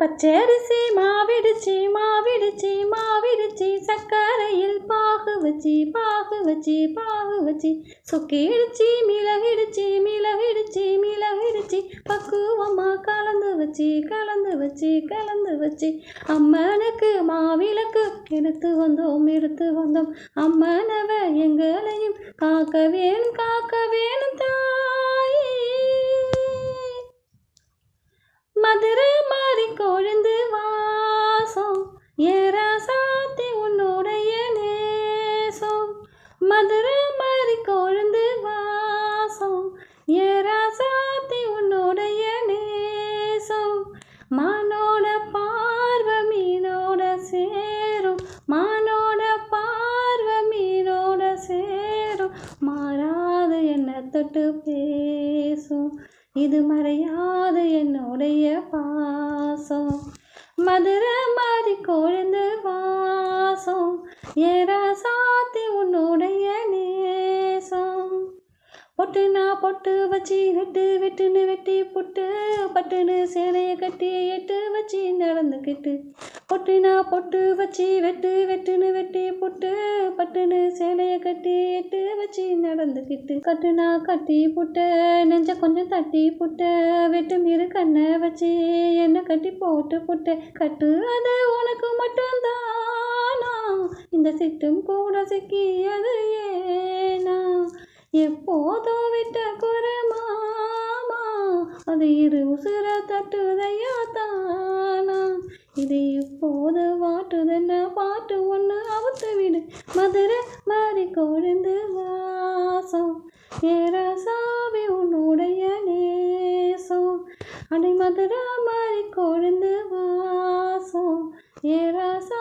பச்சரிசி மாவிடுச்சி மாவிடுச்சி மாவிடுச்சி சக்கரையில் பாகு வச்சு பாகு வச்சு பாகு வச்சு சொக்கிடுச்சி மிளகிடுச்சி மிளகிடுச்சி மிளகிடுச்சி. பக்குவமா கலந்து வச்சு கலந்து வச்சு கலந்து வச்சு. அம்மனுக்கு மாவிளக்கு எடுத்து வந்தோம் எடுத்து வந்தோம். அம்மனவ எங்களையும் காக்க வேணும் காக்க வேணும் தான் மதுரை மாதிரி கொழுந்து வாசம். ஏராசாத்தி உன்னுடைய நேசம். மானோட பார்வை மீனோட சேரும். மானோட பார்வை மீனோட சேரும். மாறாது என்ன தொட்டு பேசும். இது மறையாது என்னுடைய பாசம். மதுரை மாதிரி கொழுந்து வாசம். ஏரா பொட்டு நான் பொட்டு வச்சு வெட்டு வெட்டுன்னு வெட்டி புட்டு பட்டுன்னு சேலையை கட்டி எட்டு வச்சு நடந்துக்கிட்டு. பொட்டு நான் பொட்டு வச்சு வெட்டு வெட்டுன்னு வெட்டி புட்டு பட்டுன்னு சேலையை கட்டி எட்டு வச்சு நடந்துக்கிட்டு. கட்டுனா கட்டி புட்டு நெஞ்ச கொஞ்சம் தட்டி புட்டு வெட்டு மீறு கண்ணை வச்சு என்ன கட்டி போட்டு புட்டு. கட்டு அது உனக்கு மட்டும்தான். இந்த சிட்டும் கூட சிக்கியது ஏ எப்போதோ விட்ட குரமாமா அது இரு உசுர தட்டுதையா தானா? இது இப்போது வாட்டுதென்ன பாட்டு ஒன்று அவுத்து விடு. மதுரை மாறி கொழுந்து வாசம். ஏராசாவி உன்னுடைய நேசம். அடை மதுரை மாறி கொழுந்து வாசம். ஏராசாவி